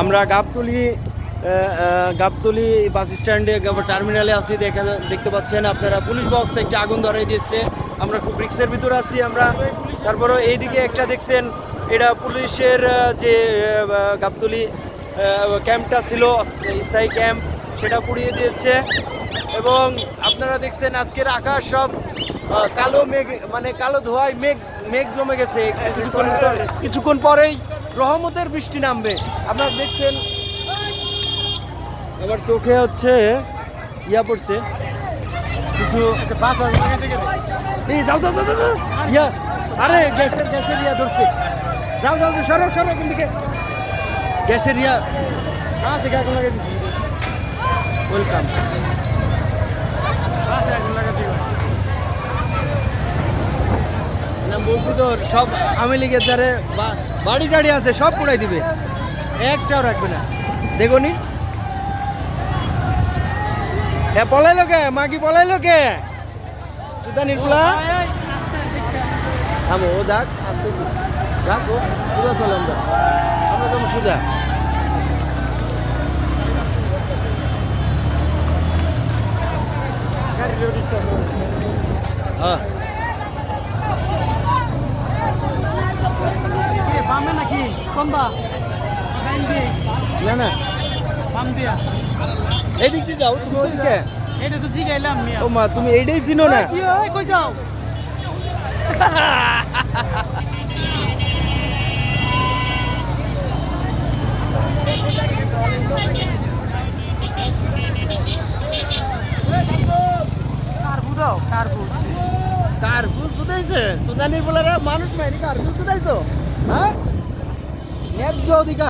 আমরা গাবতলি গাবতলি বাস স্ট্যান্ডে টার্মিনালে আছি, দেখা দেখতে পাচ্ছেন আপনারা। পুলিশ বক্স একটা আগুন ধরাই দিয়েছে আমরা খুব রিক্সের ভিতরে আছি আমরা। তারপরে এইদিকে একটা দেখছেন, এটা পুলিশের যে গাবতলি ক্যাম্পটা ছিল, স্থায়ী ক্যাম্প, সেটা পুড়িয়ে দিয়েছে। এবং আপনারা দেখছেন আজকের আকাশ সব কালো মেঘ মানে কালো ধোঁয়ায় মেঘ মেঘ জমে গেছে। কিছুক্ষণ কিছুক্ষণ পরেই রহমতের বৃষ্টি নামবে। আপনারা দেখছেন আমার চোখে হচ্ছে, ইয়া পড়ছে। কিছু এই, যাও যাও যাও যাও। ইয়া, আরে, গ্যাসের গ্যাসের ইয়া ধরছে। যাও যাও সরো সরো কোন দিকে গ্যাসের ইয়া। ওয়েলকাম। না, বলছি তো সব আমি লীগের দ্বারে বা- বাড়ি টাড়ি আছে, সব পুড়াই দিবে। একটাও রাখবে না। দেখো নি। হ্যাঁ পলাইলো কে? মাগি পলাইলো কে? জুতা নির্গুলা থামো, ও যাক যাক, ও চলে আমরা। আমরা যাব হ্যাঁ বামে নাকি কোনটা না না। বাম দিয়া। এদিক দিয়ে যাও তুমি ওদিকে। এটা তো জিগাইলাম মিয়া ও মা তুমি এইটাই চিনো না? কি হয় কই যাও? কার্বু সুদাইছে সুদানি বলারা মানুষ মাইনি কার্বু সুদাইছো হ্যাঁ? నేర్జోదిగా